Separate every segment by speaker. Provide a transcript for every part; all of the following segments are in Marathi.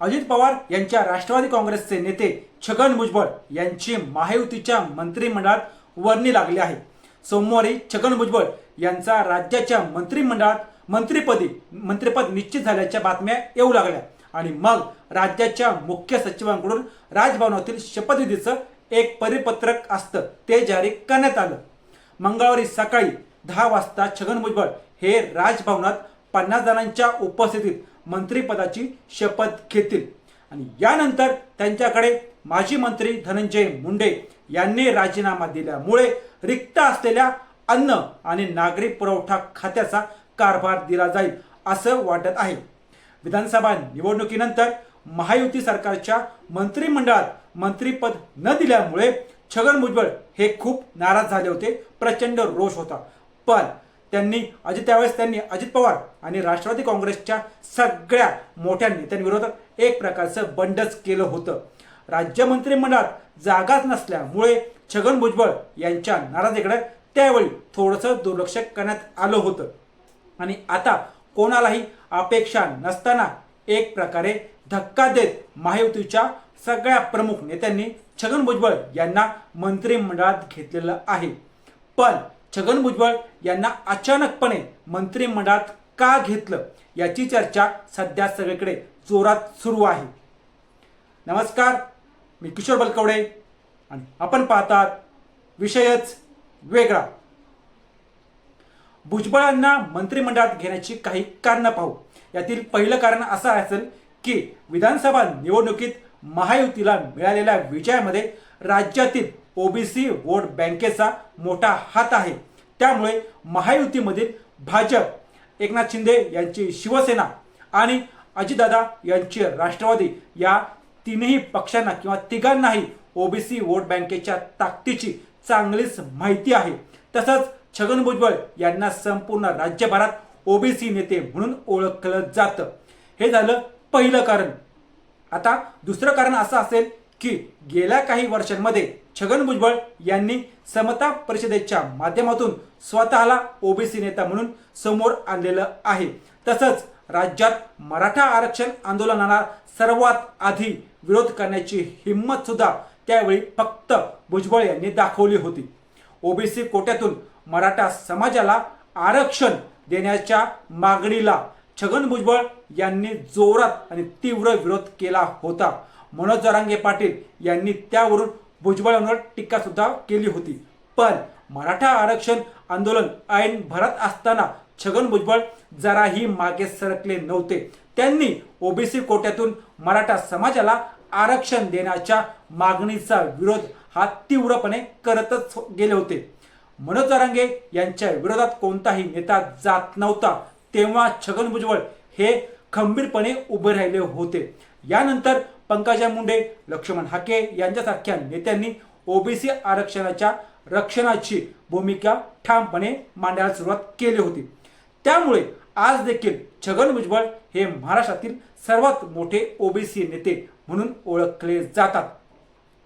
Speaker 1: अजित पवार यांच्या राष्ट्रवादी काँग्रेसचे नेते छगन भुजबळ यांची महायुतीच्या मंत्रिमंडळात वर्णी लागली आहे. सोमवारी छगन भुजबळ यांचा राज्याच्या मंत्रिमंडळात मंत्रिपदी मंत्रिपद निश्चित झाल्याच्या बातम्या येऊ लागल्या आणि मग राज्याच्या मुख्य सचिवांकडून राजभवनातील शपथविधीचं एक परिपत्रक असतं ते जारी करण्यात आलं. मंगळवारी सकाळी दहा वाजता छगन भुजबळ हे राजभवनात पन्नास जणांच्या उपस्थितीत मंत्रिपदाची शपथ घेतील. आणि यानंतर त्यांच्याकडे माजी मंत्री धनंजय मुंडे यांनी राजीनामा दिल्यामुळे रिक्त असलेल्या अन्न आणि नागरी पुरवठा खात्याचा कारभार दिला जाईल असं वाटत आहे. विधानसभा निवडणुकीनंतर महायुती सरकारच्या मंत्रिमंडळात मंत्रीपद न दिल्यामुळे छगन भुजबळ हे खूप नाराज झाले होते प्रचंड रोष होता. पण त्यांनी अजित त्यावेळेस त्यांनी अजित पवार आणि राष्ट्रवादी काँग्रेसच्या सगळ्या मोठ्या नेत्यांविरोधात एक प्रकारचं बंडच केलं होतं. राज्य मंत्रिमंडळात जागाच नसल्यामुळे छगन भुजबळ यांच्या नाराजीकडे त्यावेळी थोडंसं दुर्लक्ष करण्यात आलं होतं. आणि आता कोणालाही अपेक्षा नसताना एक प्रकारे धक्का देत महायुतीच्या सगळ्या प्रमुख नेत्यांनी छगन भुजबळ यांना मंत्रिमंडळात घेतलेलं आहे. पण छगन भुजबळ यांना अचानकपणे मंत्रिमंडळात का घेतलं याची चर्चा सध्या सगळीकडे जोरात सुरू आहे. नमस्कार मी किशोर बलकवडे आणि आपण पाहतात विषयच वेगळा. भुजबळांना मंत्रिमंडळात घेण्याची काही कारणं पाहू. यातील पहिलं कारण असं असेल की विधानसभा निवडणुकीत महायुतीला मिळालेल्या विजयामध्ये राज्यातील ओबीसी वोट बँकेचा मोठा हात आहे. त्यामुळे महायुतीमधील भाजप एकनाथ शिंदे यांची शिवसेना आणि अजितदादा यांची राष्ट्रवादी या तिन्ही पक्षांना किंवा तिघांनाही ओबीसी वोट बँकेच्या ताकदीची चांगलीच माहिती आहे. तसंच छगन भुजबळ यांना संपूर्ण राज्यभरात ओबीसी नेते म्हणून ओळखलं जातं. हे झालं पहिलं कारण. आता दुसरं कारण असं असेल की गेल्या काही वर्षांमध्ये छगन भुजबळ यांनी समता परिषदेच्या माध्यमातून स्वतःला ओबीसी नेता म्हणून समोर आणलेलं आहे. तसंच राज्यात मराठा आरक्षण आंदोलनाला सर्वात आधी विरोध करण्याची हिंमत सुद्धा त्यावेळी फक्त भुजबळ यांनी दाखवली होती. ओबीसी कोट्यातून मराठा समाजाला आरक्षण देण्याच्या मागणीला छगन भुजबळ यांनी जोरात आणि तीव्र विरोध केला होता. मनोज जरांगे पाटील यांनी त्यावरून भुजबळांवर टीका सुद्धा केली होती. पण मराठा आरक्षण आंदोलन ऐन भरत असताना छगन भुजबळ जराही मागे सरकले नव्हते. त्यांनी ओबीसी कोट्यातून मराठा समाजाला आरक्षण देण्याच्या मागणीचा विरोध हा तीव्रपणे करतच गेले होते. मनोज अरंगे यांच्या विरोधात कोणताही नेता जात नव्हता तेव्हा छगन भुजबळ हे खंबीरपणे उभे राहिले होते. यानंतर पंकजा मुंडे लक्ष्मण हाके यांच्यासारख्या नेत्यांनी ओबीसी आरक्षणाच्या रक्षणाची भूमिका ठामपणे मांडायला सुरुवात केली होती. त्यामुळे आज देखील छगन भुजबळ हे महाराष्ट्रातील सर्वात मोठे ओबीसी नेते म्हणून ओळखले जातात.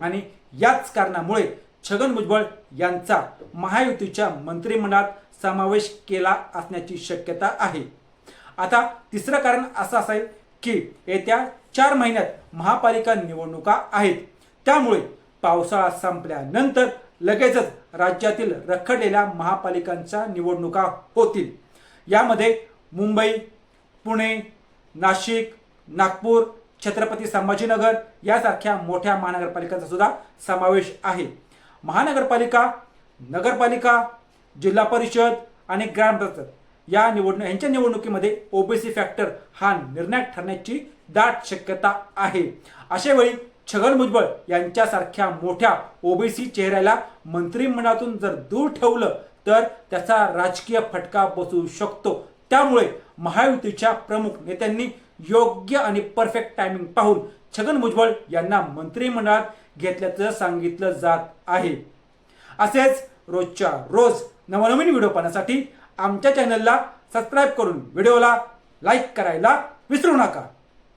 Speaker 1: आणि याच कारणामुळे छगन भुजबळ यांचा महायुतीच्या मंत्रिमंडळात समावेश केला असण्याची शक्यता आहे. आता तिसरं कारण असं असेल की येत्या चार महिन्यात महापालिका निवडणुका आहेत. त्यामुळे पावसाळा संपल्यानंतर लगेचच राज्यातील रखडलेल्या महापालिकांच्या निवडणुका होतील. यामध्ये मुंबई पुणे नाशिक नागपूर छत्रपती संभाजीनगर यासारख्या मोठ्या महानगरपालिकांचा सुद्धा समावेश आहे. महानगरपालिका नगरपालिका जिल्हा परिषद आणि ग्रामपंचायत या निवडणूक यांच्या निवडणुकीमध्ये ओबीसी फॅक्टर हा निर्णायक ठरण्याची दाट शक्यता आहे. अशा वेळी छगन भुजबळ यांच्यासारख्या मोठ्या ओबीसी चेहऱ्याला मंत्रिमंडळातून जर दूर ठेवलं तर त्याचा राजकीय फटका बसू शकतो. त्यामुळे महायुतीच्या प्रमुख नेत्यांनी योग्य आणि परफेक्ट टायमिंग पाहून छगन भुजबळ यांना मंत्रिमंडळात घेतल्याचं सांगितलं जात आहे. असेच रोजच्या रोज नवनवीन व्हिडिओ पाहण्यासाठी आमच्या चॅनलला सबस्क्राईब करून व्हिडिओला लाईक करायला विसरू नका.